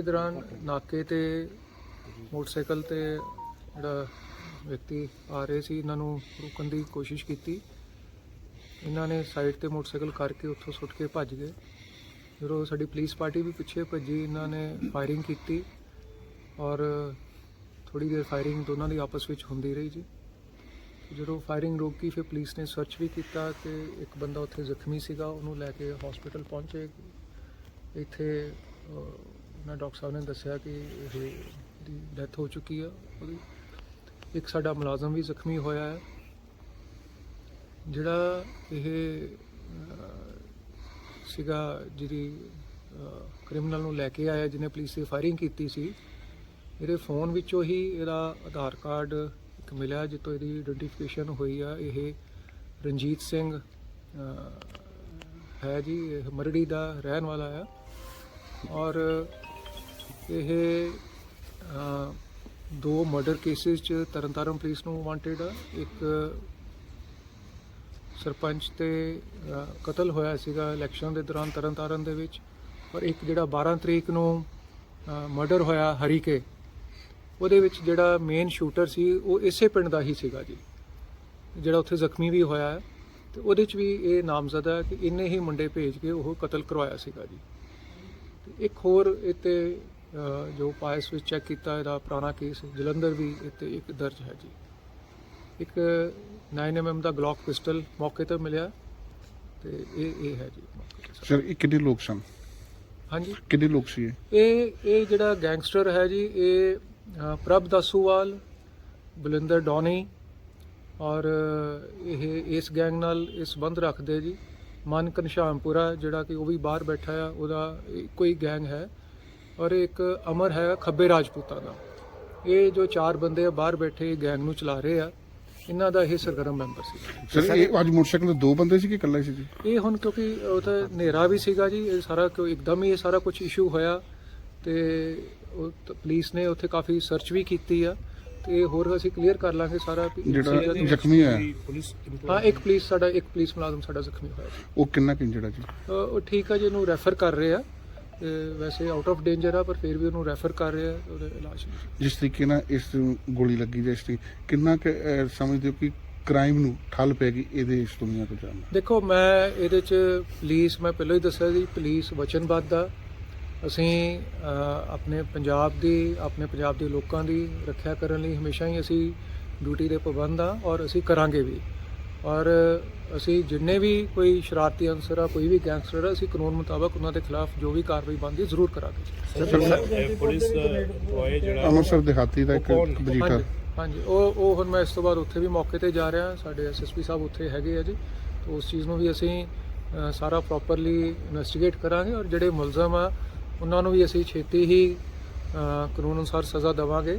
ਦੇ ਦੌਰਾਨ ਨਾਕੇ ਤੇ ਮੋਟਰਸਾਈਕਲ ਤੇ ਜਿਹੜਾ ਵਿਅਕਤੀ ਆ ਰਹੇ ਸੀ, ਇਹਨਾਂ ਨੂੰ ਰੋਕਣ ਦੀ ਕੋਸ਼ਿਸ਼ ਕੀਤੀ। ਇਹਨਾਂ ਨੇ ਸਾਈਡ ਤੇ ਮੋਟਰਸਾਈਕਲ ਕਰਕੇ ਉੱਥੋਂ ਸੁੱਟ ਕੇ ਭੱਜ ਗਏ। ਜਦੋਂ ਸਾਡੀ ਪੁਲਿਸ ਪਾਰਟੀ ਵੀ ਪਿੱਛੇ ਭੱਜੀ, ਇਹਨਾਂ ਨੇ ਫਾਇਰਿੰਗ ਕੀਤੀ ਔਰ ਥੋੜੀ ਦੇਰ ਫਾਇਰਿੰਗ ਦੋਨਾਂ ਦੀ ਆਪਸ ਵਿੱਚ ਹੁੰਦੀ ਰਹੀ ਜੀ। ਜਦੋਂ ਫਾਇਰਿੰਗ ਰੋਕੀ, ਫਿਰ ਪੁਲਿਸ ਨੇ ਸਰਚ ਵੀ ਕੀਤਾ ਤੇ ਇੱਕ ਬੰਦਾ ਉੱਥੇ ਜ਼ਖਮੀ ਸੀਗਾ, ਉਹਨੂੰ ਲੈ ਕੇ ਹਸਪੀਟਲ ਪਹੁੰਚੇ। ਇੱਥੇ ਉਹਨਾਂ ਡਾਕਟਰ ਸਾਹਿਬ ਨੇ ਦੱਸਿਆ ਕਿ ਇਹ ਦੀ ਡੈਥ ਹੋ ਚੁੱਕੀ ਆ ਉਹਦੀ। ਇੱਕ ਸਾਡਾ ਮੁਲਾਜ਼ਮ ਵੀ ਜ਼ਖਮੀ ਹੋਇਆ ਹੈ, ਜਿਹੜਾ ਇਹ ਸੀਗਾ ਜਿਹੜੀ ਕ੍ਰਿਮੀਨਲ ਨੂੰ ਲੈ ਕੇ ਆਇਆ, ਜਿਹਨੇ ਪੁਲਿਸ ਤੇ ਫਾਇਰਿੰਗ ਕੀਤੀ ਸੀ। ਇਹਦੇ ਫੋਨ ਵਿੱਚੋਂ ਹੀ ਇਹਦਾ ਆਧਾਰ ਕਾਰਡ ਇੱਕ ਮਿਲਿਆ ਜਿੱਤੋਂ ਇਹਦੀ ਆਇਡੈਂਟੀਫਿਕੇਸ਼ਨ ਹੋਈ ਆ। ਇਹ ਰਣਜੀਤ ਸਿੰਘ ਹੈ ਜੀ, ਇਹ ਮਰੜੀ ਦਾ ਰਹਿਣ ਵਾਲਾ ਆ। ਔਰ ਇਹ ਦੋ ਮਰਡਰ ਕੇਸਿਸ ਚ ਤਰਨਤਾਰਨ ਪੁਲਿਸ ਨੂੰ ਵਾਂਟਡ ਆ। ਇੱਕ ਸਰਪੰਚ ਤੇ ਕਤਲ ਹੋਇਆ ਸੀਗਾ ਇਲੈਕਸ਼ਨ ਦੇ ਦੌਰਾਨ ਤਰਨਤਾਰਨ ਦੇ ਵਿੱਚ। ਔਰ ਇੱਕ ਜਿਹੜਾ 12 ਤਰੀਕ ਨੂੰ ਮਰਡਰ ਹੋਇਆ ਹਰੀਕੇ ਉਹਦੇ ਵਿੱਚ ਜਿਹੜਾ ਮੇਨ ਸ਼ੂਟਰ ਸੀ ਉਹ ਇਸੇ ਪਿੰਡ ਦਾ ਹੀ ਸੀਗਾ ਜੀ। ਜਿਹੜਾ ਉੱਥੇ ਜ਼ਖਮੀ ਵੀ ਹੋਇਆ ਹੈ। ਤੇ ਉਹਦੇ ਚ ਵੀ ਇਹ ਨਾਮਜ਼ਦ ਹੈ ਕਿ ਇੰਨੇ ਹੀ ਮੁੰਡੇ ਭੇਜ ਕੇ ਉਹ ਕਤਲ ਕਰਵਾਇਆ ਸੀਗਾ ਜੀ। ਤੇ ਇੱਕ ਹੋਰ ਇੱਥੇ ਅਹ, ਜੋ ਪਾਇਸ ਵਿੱਚ ਚੈੱਕ ਕੀਤਾ ਇਹਦਾ ਪੁਰਾਣਾ ਕੇਸ ਜਲੰਧਰ ਵੀ ਇੱਥੇ ਇੱਕ ਦਰਜ ਹੈ ਜੀ। ਇੱਕ 9mm ਦਾ ਗਲੌਕ ਪਿਸਟਲ ਮੌਕੇ ਤੇ ਮਿਲਿਆ ਤੇ ਇਹ ਇਹ ਹੈ ਜੀ। ਸਰ ਇਹ ਕਿੰਨੇ ਲੋਕ ਸਨ? ਹਾਂਜੀ। ਕਿੰਨੇ ਲੋਕ ਸੀ ਇਹ? ਇਹ ਇਹ ਜਿਹੜਾ ਗੈਂਗਸਟਰ ਹੈ ਜੀ ਇਹ ਅ, ਪ੍ਰਭ ਦਸੂਵਾਲ ਬਲਿੰਦਰ ਡੌਨੀ ਔਰ ਇਹ ਇਸ ਗੈਂਗ ਨਾਲ ਇਹ ਸੰਬੰਧ ਰੱਖਦੇ ਜੀ। ਮਨ ਘਨਸ਼ਾਮਪੁਰਾ ਜਿਹੜਾ ਕਿ ਉਹ ਵੀ ਬਾਹਰ ਬੈਠਾ ਆ ਉਹਦਾ ਇੱਕੋ ਹੀ ਗੈਂਗ ਹੈ। ਔਰ ਇੱਕ ਅਮਰ ਹੈ ਖੱਬੇ ਰਾਜਪੂਤਾਂ ਦਾ। ਇਹ ਜੋ ਚਾਰ ਬੰਦੇ ਆ ਬਾਹਰ ਬੈਠੇ ਗੈਂਗ ਨੂੰ ਚਲਾ ਰਹੇ ਆ ਇਹਨਾਂ ਦਾ ਇਹ ਸਰਗਰਮ ਮੈਂਬਰ ਸੀ ਸਰ ਇਹ ਅੱਜ ਮੋਟਰਸਾਈਕਲ ਤੇ ਦੋ ਬੰਦੇ ਸੀ ਕਿ ਇਕੱਲਾ ਹੀ ਸੀ ਜੀ? ਇਹ ਹੁਣ ਕਿਉਂਕਿ ਉਹ ਤਾਂ ਹਨੇਰਾ ਵੀ ਸੀਗਾ ਜੀ ਇਹ ਸਾਰਾ ਕਿਉਂ ਇੱਕਦਮ ਹੀ ਇਹ ਸਾਰਾ ਕੁਝ ਇਸ਼ੂ ਹੋਇਆ ਤੇ ਉਹ ਪੁਲਿਸ ਨੇ ਉੱਥੇ ਕਾਫੀ ਸਰਚ ਵੀ ਕੀਤੀ ਆ ਤੇ ਹੋਰ ਅਸੀਂ ਕਲੀਅਰ ਕਰ ਲਾਂਗੇ ਸਾਰਾ ਜਿਹੜਾ ਜ਼ਖਮੀ ਹੋਇਆ। ਹਾਂ ਇੱਕ ਪੁਲਿਸ ਸਾਡਾ ਇੱਕ ਪੁਲਿਸ ਮੁਲਾਜ਼ਮ ਸਾਡਾ ਜ਼ਖਮੀ ਹੋਇਆ ਉਹ ਕਿੰਨਾ ਕਿ ਇੰਜਰਡ ਹੈ ਜੀ? ਉਹ ਠੀਕ ਆ ਜੀ ਇਹਨੂੰ ਰੈਫਰ ਕਰ ਰਹੇ ਆ। ਵੈਸੇ ਆਊਟ ਆਫ ਡੇਂਜਰ ਆ ਪਰ ਫਿਰ ਵੀ ਉਹਨੂੰ ਰੈਫਰ ਕਰ ਰਹੇ ਉਹਦੇ ਇਲਾਜ ਲਈ ਜਿਸ ਤਰੀਕੇ ਨਾਲ ਇਸ ਨੂੰ ਗੋਲੀ ਲੱਗੀ ਜਾਂ ਇਸ ਤਰੀਕੇ ਕਿੰਨਾ ਕਿ ਸਮਝਦੇ ਹੋ ਕਿ ਕ੍ਰਾਈਮ ਨੂੰ ਠੱਲ ਪੈਗੀ ਇਹਦੇ ਇਸ ਦੁਨੀਆ ਤੋਂ ਜਾਣ ਦੇਖੋ ਮੈਂ ਇਹਦੇ ਚ ਪੁਲਿਸ ਮੈਂ ਪਹਿਲਾਂ ਹੀ ਦੱਸਿਆ ਜੀ ਪੁਲਿਸ ਵਚਨਬੱਧ ਆ। ਅਸੀਂ ਆਪਣੇ ਪੰਜਾਬ ਦੀ ਆਪਣੇ ਪੰਜਾਬ ਦੇ ਲੋਕਾਂ ਦੀ ਰੱਖਿਆ ਕਰਨ ਲਈ ਹਮੇਸ਼ਾ ਹੀ ਅਸੀਂ ਡਿਊਟੀ ਦੇ ਪਾਬੰਦ ਆ ਔਰ ਅਸੀਂ ਕਰਾਂਗੇ ਵੀ। ਔਰ ਅਸੀਂ ਜਿੰਨੇ ਵੀ ਕੋਈ ਸ਼ਰਾਰਤੀ ਅਨਸਰ ਆ ਕੋਈ ਵੀ ਗੈਂਗਸਟਰ ਆ ਅਸੀਂ ਕਾਨੂੰਨ ਮੁਤਾਬਕ ਉਹਨਾਂ ਦੇ ਖਿਲਾਫ ਜੋ ਵੀ ਕਾਰਵਾਈ ਬਣਦੀ ਜ਼ਰੂਰ ਕਰਾਂਗੇ। ਪੁਲਿਸ employee ਜਿਹੜਾ ਅੰਮ੍ਰਿਤਸਰ ਦਿਹਾਤੀ ਦਾ ਇੱਕ? ਬਜੀਟਾ ਹਾਂਜੀ ਉਹ ਉਹ ਹੁਣ ਮੈਂ ਇਸ ਤੋਂ ਬਾਅਦ ਉੱਥੇ ਵੀ ਮੌਕੇ ਤੇ ਜਾ ਰਿਹਾ ਸਾਡੇ ਐਸਐਸਪੀ ਸਾਹਿਬ ਉੱਥੇ ਹੈਗੇ ਆ ਜੀ। ਤੇ ਉਸ ਚੀਜ਼ ਨੂੰ ਵੀ ਅਸੀਂ ਸਾਰਾ ਪ੍ਰੋਪਰਲੀ ਇਨਵੈਸਟੀਗੇਟ ਕਰਾਂਗੇ ਔਰ ਜਿਹੜੇ ਮੁਲਜ਼ਮ ਆ ਉਹਨਾਂ ਨੂੰ ਵੀ ਅਸੀਂ ਛੇਤੀ ਹੀ ਕਾਨੂੰਨ ਅਨੁਸਾਰ ਸਜ਼ਾ ਦੇਵਾਂਗੇ।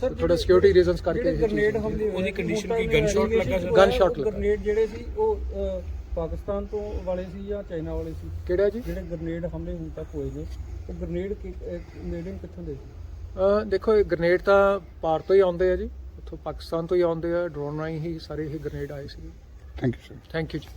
ਸਰ ਥੋੜਾ ਸਿਕਿਉਰਿਟੀ ਰੀਜ਼ਨਸ ਕਰਕੇ ਇਹ ਗ੍ਰਨੇਡ ਹਮਲੇ ਉਹਦੀ condition ਕੀ, gun shot ਲੱਗਾ ਸੀ? Gun shot ਲੱਗਾ। ਗ੍ਰਨੇਡ ਜਿਹੜੇ ਸੀ ਉਹ ਪਾਕਿਸਤਾਨ ਤੋਂ ਵਾਲੇ ਸੀ ਜਾਂ ਚਾਈਨਾ ਵਾਲੇ ਸੀ? ਕਿਹੜਾ ਜੀ? ਜਿਹੜੇ ਗ੍ਰਨੇਡ ਹਮਲੇ ਹੁਣ ਤੱਕ ਹੋਏ ਨੇ ਉਹ ਗ੍ਰਨੇਡ ਮੇਡਨ ਕਿੱਥੋਂ ਦੇ? ਸੀ ਦੇਖੋ ਇਹ ਗ੍ਰਨੇਡ ਤਾਂ ਪਾਰ ਤੋਂ ਹੀ ਆਉਂਦੇ ਆ ਜੀ। ਉੱਥੋਂ ਪਾਕਿਸਤਾਨ ਤੋਂ ਹੀ ਆਉਂਦੇ ਆ। ਡਰੋਨ ਰਾਹੀਂ ਹੀ ਸਾਰੇ ਇਹ ਗ੍ਰਨੇਡ ਆਏ ਸੀ। Thank you sir thank you ਜੀ।